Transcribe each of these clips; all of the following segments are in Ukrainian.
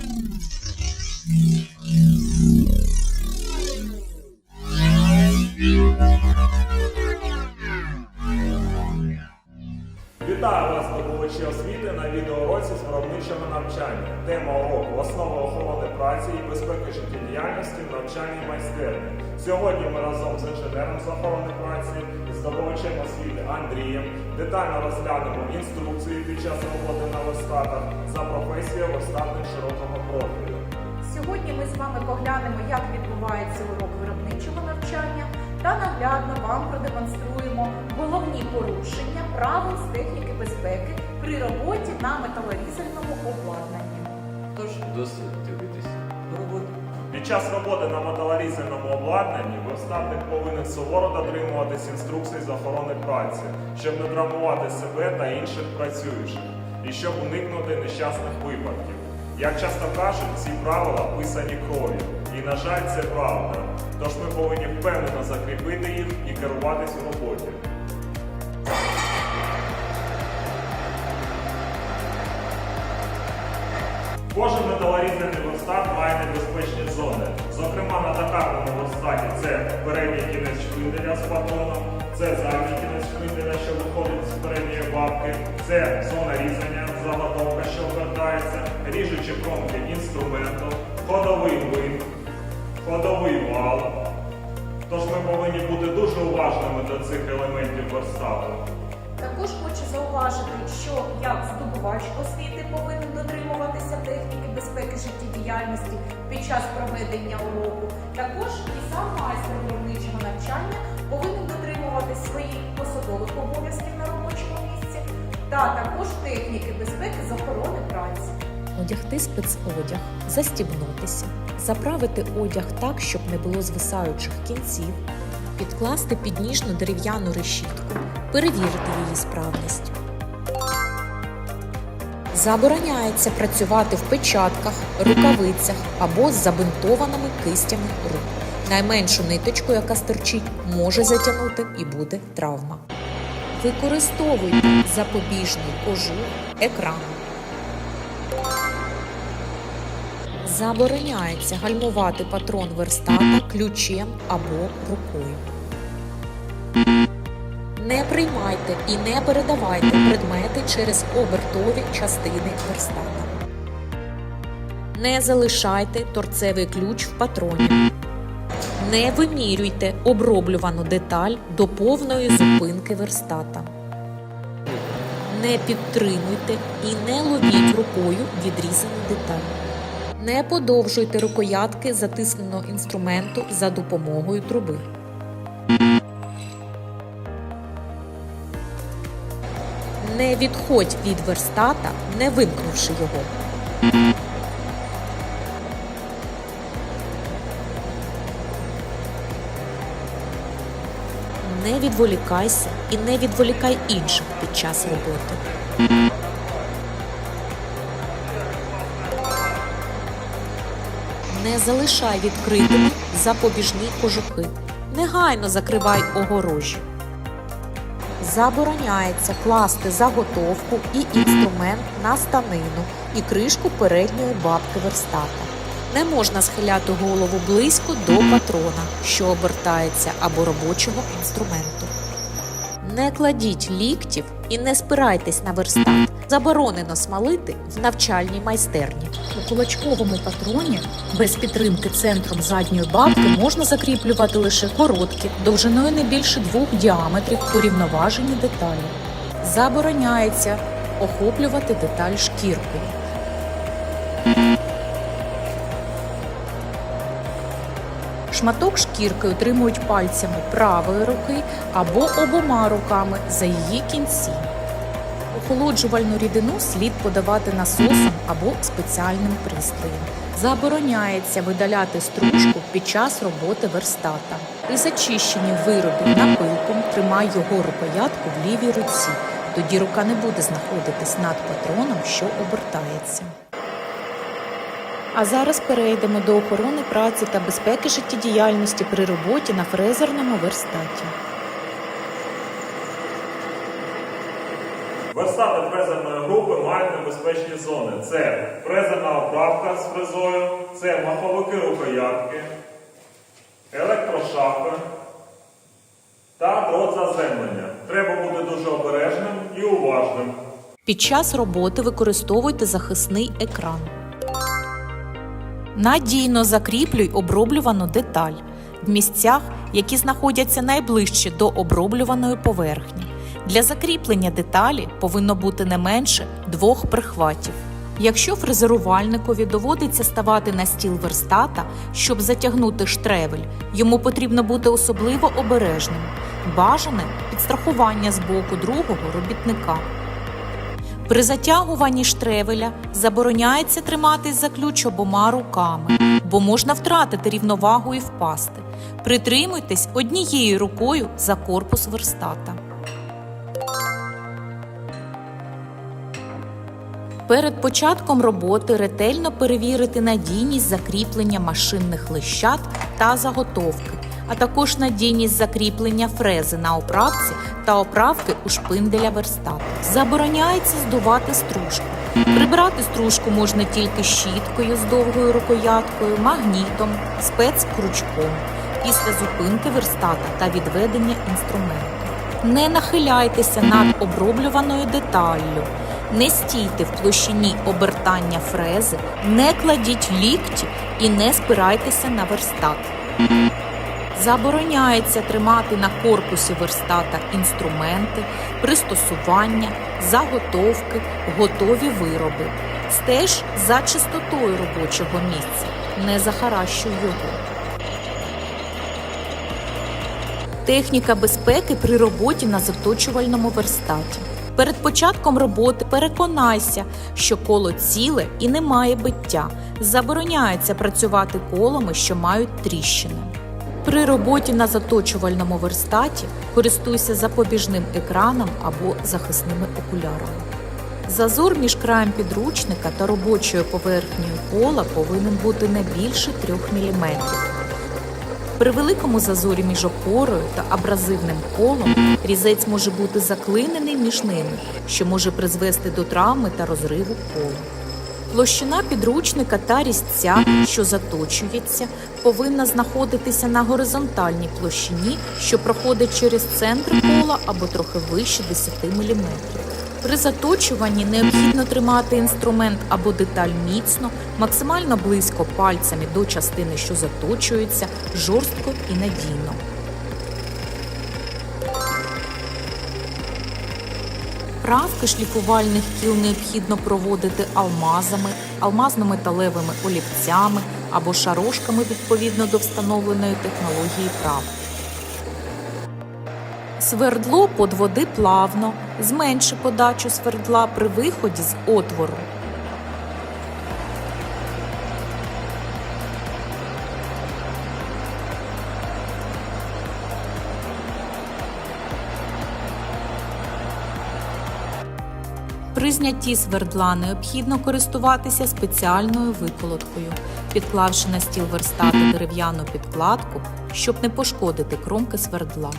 Thank you. З навчання. Тема уроку основи охорони праці і безпеки життєдіяльності в навчанні майстерні. Сьогодні ми разом з інженером з охорони праці, здобувачем освіти Андрієм детально розглянемо інструкції під час роботи на верстатах за професією верстатник широкого профілю. Сьогодні ми з вами поглянемо, як відбувається урок виробничого навчання та наглядно вам продемонструємо головні порушення правил з техніки безпеки при роботі на металорізальному обладнанні. Тож досить дивитися роботу. Під час роботи на металорізальному обладнанні верстатник повинен суворо дотримуватись інструкцій з охорони праці, щоб не травмувати себе та інших працюючих, і щоб уникнути нещасних випадків. Як часто кажуть, ці правила писані кров'ю. І, на жаль, це правда. Тож ми повинні впевнено закріпити їх і керуватись у роботі. Кожен металорізальний верстат має небезпечні зони. Зокрема, на токарному верстаті це передній кінець шпинделя з патроном, це задній кінець шпинделя, що виходить з передньої бабки, це зона різання, заготовка, що обертається, ріжучі кромки інструменту, ходовий винт, ходовий вал. Тож ми повинні бути дуже уважними до цих елементів верстату. Також хочу зауважити, що як здобувач освіти повинен дотримуватися техніки безпеки життєдіяльності під час проведення уроку. Також і сам майстер виробничого навчання повинен дотримуватись своїх посадових обов'язків на робочому місці та також техніки безпеки з охорони праці. Одягти спецодяг, застібнутися, заправити одяг так, щоб не було звисаючих кінців, підкласти підніжну дерев'яну решітку, перевірити її справність. Забороняється працювати в печатках, рукавицях або з забинтованими кистями рук. Найменшу ниточку, яка стерчить, може затягнути і буде травма. Використовуйте запобіжний кожух екрану. Забороняється гальмувати патрон верстата ключем або рукою. Не приймайте і не передавайте предмети через обертові частини верстата. Не залишайте торцевий ключ в патроні. Не вимірюйте оброблювану деталь до повної зупинки верстата. Не підтримуйте і не ловіть рукою відрізану деталь. Не подовжуйте рукоятки затисненого інструменту за допомогою труби. Не відходь від верстата, не вимкнувши його. Не відволікайся і не відволікай інших під час роботи. Не залишай відкритими запобіжні кожухи. Негайно закривай огорожі. Забороняється класти заготовку і інструмент на станину і кришку передньої бабки верстата. Не можна схиляти голову близько до патрона, що обертається або робочого інструменту. Не кладіть ліктів і не спирайтесь на верстат. Заборонено смалити в навчальній майстерні. У кулачковому патроні без підтримки центром задньої бабки можна закріплювати лише короткі, довжиною не більше двох діаметрів урівноважені деталі. Забороняється охоплювати деталь шкіркою. Шматок шкірки отримують пальцями правої руки або обома руками за її кінці. Охолоджувальну рідину слід подавати насосом або спеціальним пристроєм. Забороняється видаляти стружку під час роботи верстата. При зачищенні виробів напилком тримай його рукоятку в лівій руці. Тоді рука не буде знаходитись над патроном, що обертається. А зараз перейдемо до охорони праці та безпеки життєдіяльності при роботі на фрезерному верстаті. Верстати фрезерної групи мають небезпечні зони. Це фрезерна оправка з фрезою, це маховики рукоятки, електрошафи та дрот заземлення. Треба бути дуже обережним і уважним. Під час роботи використовуйте захисний екран. Надійно закріплюй оброблювану деталь в місцях, які знаходяться найближче до оброблюваної поверхні. Для закріплення деталі повинно бути не менше двох прихватів. Якщо фрезерувальникові доводиться ставати на стіл верстата, щоб затягнути штревель, йому потрібно бути особливо обережним. Бажане підстрахування з боку другого робітника. При затягуванні штревеля забороняється триматись за ключ обома руками, бо можна втратити рівновагу і впасти. Притримуйтесь однією рукою за корпус верстата. Перед початком роботи ретельно перевірити надійність закріплення машинних лищат та заготовки, а також надійність закріплення фрези на оправці та оправки у шпинделя верстата. Забороняється здувати стружку. Прибирати стружку можна тільки щіткою з довгою рукояткою, магнітом, спецкрючком після зупинки верстата та відведення інструменту. Не нахиляйтеся над оброблюваною деталлю. Не стійте в площині обертання фрези, не кладіть лікті і не спирайтеся на верстат. Забороняється тримати на корпусі верстата інструменти, пристосування, заготовки, готові вироби. Стеж за чистотою робочого місця, не захаращуй його. Техніка безпеки при роботі на заточувальному верстаті. Перед початком роботи переконайся, що коло ціле і не має биття. Забороняється працювати колами, що мають тріщини. При роботі на заточувальному верстаті користуйся запобіжним екраном або захисними окулярами. Зазор між краєм підручника та робочою поверхнею кола повинен бути не більше 3 мм. При великому зазорі між опорою та абразивним колом різець може бути заклинений між ними, що може призвести до травми та розриву кола. Площина підручника та різця, що заточується, повинна знаходитися на горизонтальній площині, що проходить через центр кола або трохи вище 10 мм. При заточуванні необхідно тримати інструмент або деталь міцно, максимально близько пальцями до частини, що заточується, жорстко і надійно. Правки шліфувальних кіл необхідно проводити алмазами, алмазно-металевими олівцями або шарошками відповідно до встановленої технології прав. Свердло под води плавно, зменши подачу свердла при виході з отвору. При знятті свердла необхідно користуватися спеціальною виколоткою, підклавши на стіл верстата дерев'яну підкладку, щоб не пошкодити кромки свердла.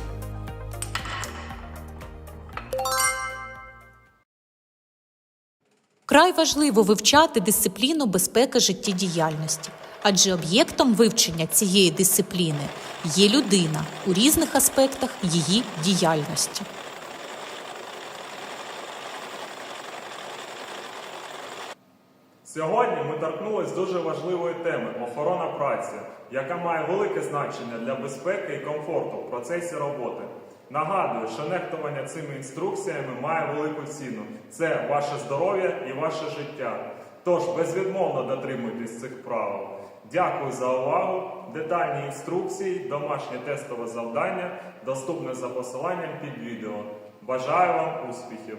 Край важливо вивчати дисципліну безпеки життєдіяльності, адже об'єктом вивчення цієї дисципліни є людина у різних аспектах її діяльності. Сьогодні ми торкнулись дуже важливої теми охорона праці, яка має велике значення для безпеки і комфорту в процесі роботи. Нагадую, що нехтування цими інструкціями має велику ціну. Це ваше здоров'я і ваше життя. Тож безвідмовно дотримуйтесь цих правил. Дякую за увагу. Детальні інструкції, домашнє тестове завдання доступне за посиланням під відео. Бажаю вам успіхів!